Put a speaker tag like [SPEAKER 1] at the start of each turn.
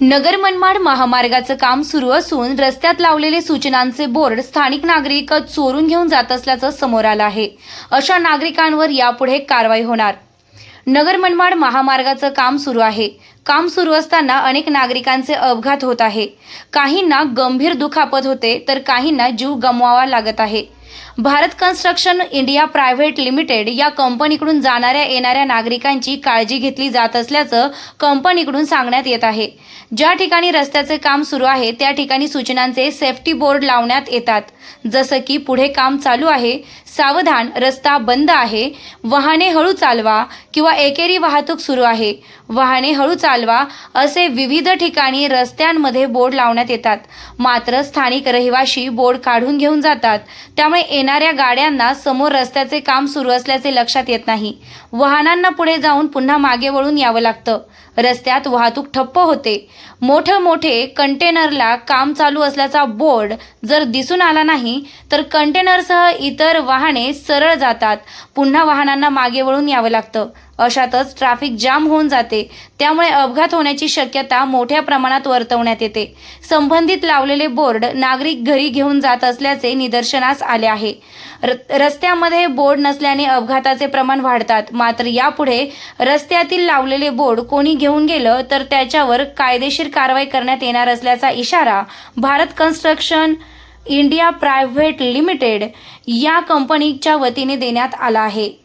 [SPEAKER 1] नगर मनमाड महामार्गाचं काम सुरू असून रस्त्यात लावलेले सूचनांचे बोर्ड स्थानिक नागरिक चोरून घेऊन जात असल्याचं समोर आलं आहे. अशा नागरिकांवर यापुढे कारवाई होणार. नगर मनमाड महामार्गाचं काम सुरू आहे. काम सुरू असताना अनेक नागरिकांचे अपघात होत आहे. काहींना गंभीर दुखापत होते तर काहींना जीव गमवावा लागत आहे. Bharat construction India private limited या कंपनीकडून जाणाऱ्या येणाऱ्या नागरिकांची काळजी घेतली जात असल्याचं कंपनीकडून सांगण्यात येत आहे. ज्या ठिकाणी रस्त्याचे काम सुरू आहे त्या ठिकाणी सूचनांचे सेफ्टी बोर्ड लावण्यात येतात. जसं की पुढे काम चालू आहे सावधान रस्ता बंद आहे वाहने हळू चालवा किंवा एकेरी वाहतूक सुरू आहे. वाहने हळू चालवा असे विविध ठिकाणी रस्त्यांमध्ये बोर्ड लावण्यात येतात. मात्र स्थानिक रहिवाशी बोर्ड काढून घेऊन जातात. त्यामुळे येणाऱ्या गाड्यांना समोर रस्त्याचे काम सुरू असल्याचे लक्षात येत नाही. वाहनांना पुढे जाऊन पुन्हा मागे वळून यावं लागतं. रस्त्यात वाहतूक ठप्प होते. मोठे मोठे कंटेनरला काम चालू असल्याचा बोर्ड जर दिसून आला नाही तर कंटेनरसह इतर वाहने सरळ जातात. पुन्हा वाहनांना मागे वळून यावं लागतं. अशातच ट्रॅफिक जाम होऊन जाते. त्यामुळे अपघात होण्याची शक्यता मोठ्या प्रमाणात वर्तवण्यात येते. संबंधित लावलेले बोर्ड नागरिक घरी घेऊन जात असल्याचे निदर्शनास आले आहे. र- रस्त्यामध्ये बोर्ड नसल्याने अपघाताचे प्रमाण वाढतात. मात्र यापुढे रस्त्यातील लावलेले बोर्ड कोणी घेऊन गेलं तर त्याच्यावर कायदेशीर कारवाई करण्यात येणार असल्याचा इशारा Bharat construction India private limited या कंपनीच्या वतीने देण्यात आला आहे.